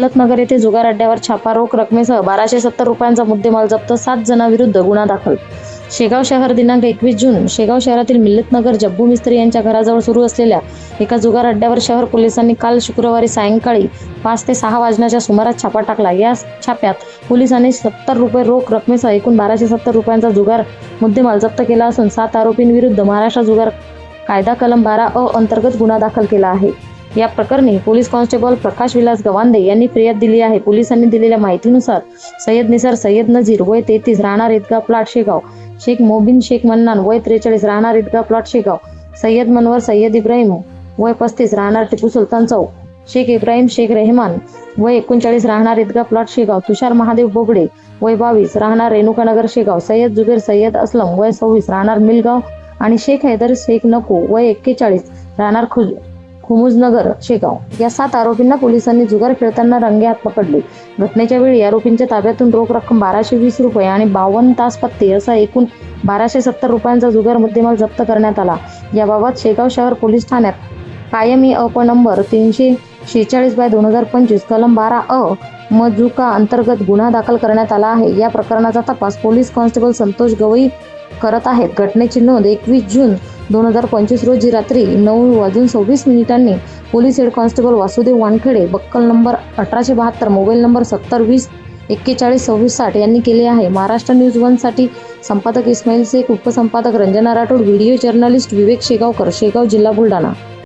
दौलतनगर येथे जुगार अड्ड्यावर छापा रोख रकमेसह बाराशे सत्तर रुपयांचा मुद्देमाल जप्त सात जणांविरुद्ध गुन्हा दाखल. शेगाव शहर दिनांक एकवीस जून शेगाव शहरातील मिल्लतनगर जब्बू मिस्त्री यांच्या घराजवळ सुरू असलेल्या एका जुगार अड्ड्यावर शहर पोलिसांनी काल शुक्रवारी सायंकाळी पाच ते सहा वाजण्याच्या सुमारास छापा टाकला. या छाप्यात पोलिसांनी सत्तर रुपये रोख रकमेसह एकूण बाराशे सत्तर रुपयांचा जुगार मुद्देमाल जप्त केला असून सात आरोपींविरुद्ध महाराष्ट्र जुगार कायदा कलम बारा अ अंतर्गत गुन्हा दाखल केला आहे. या प्रकरणी पोलीस कॉन्स्टेबल प्रकाश विलास गवांदे यांनी फिर्याद दिली आहे. पोलिसांनी दिलेल्या माहितीनुसार सय्यद निसार सय्यद नजीर वय तेहतीस राहणार ईदगाह प्लॉट शेगाव शेख मोबिन शेख मन्नान वय त्रेचाळीस राहणार ईदगाह प्लॉट शेगाव सय्यद मनवर सय्यद इब्राहिम वय पस्तीस राहणार टिपू सुलतान चौक शेख इब्राहिम शेख रेहमान वय एकोणचाळीस राहणार ईदगाह प्लॉट शेगाव तुषार महादेव बोबडे वय बावीस राहणार रेणुकानगर शेगाव सय्यद जुबेर सय्यद असलम वय सव्वीस राहणार मिलगाव आणि शेख हैदर शेख नको वय एक्केचाळीस राहणार खुज खुमुजनगर शेगाव या सात आरोपींना पोलिसांनी जुगार खेळताना रंगेहात पकडले. घटनेच्या वेळी आरोपींच्या ताब्यातून रोख रक्कम बाराशे वीस रुपये आणि बावन्न तास पत्ते असा एकूण बाराशे सत्तर रुपयांचा जुगार मुद्देमाल जप्त करण्यात आला. याबाबत शेगाव शहर पोलीस ठाण्यात कायमी अप नंबर तीनशे शेहेचाळीस बाय दोन हजार पंचवीस कलम बारा अ मजुका अंतर्गत गुन्हा दाखल करण्यात आला आहे. या प्रकरणाचा तपास पोलीस कॉन्स्टेबल संतोष गवई करत आहेत. घटनेची नोंद एकवीस जून दोन हजार पंचवीस रोजी रात्री नऊ वाजून सव्वीस मिनिटांनी police head constable Vasudev Wankhede buckle number अठराशे बहात्तर मोबाईल नंबर सत्तर वीस एक्केचाळीस सव्वीस साठ यांनी केले आहे. महाराष्ट्र न्यूज वनसाठी संपादक इस्माईल शेख उपसंपादक रंजना राठोड व्हिडिओ जर्नलिस्ट विवेक शेगावकर शेगाव जिल्हा बुलढाणा.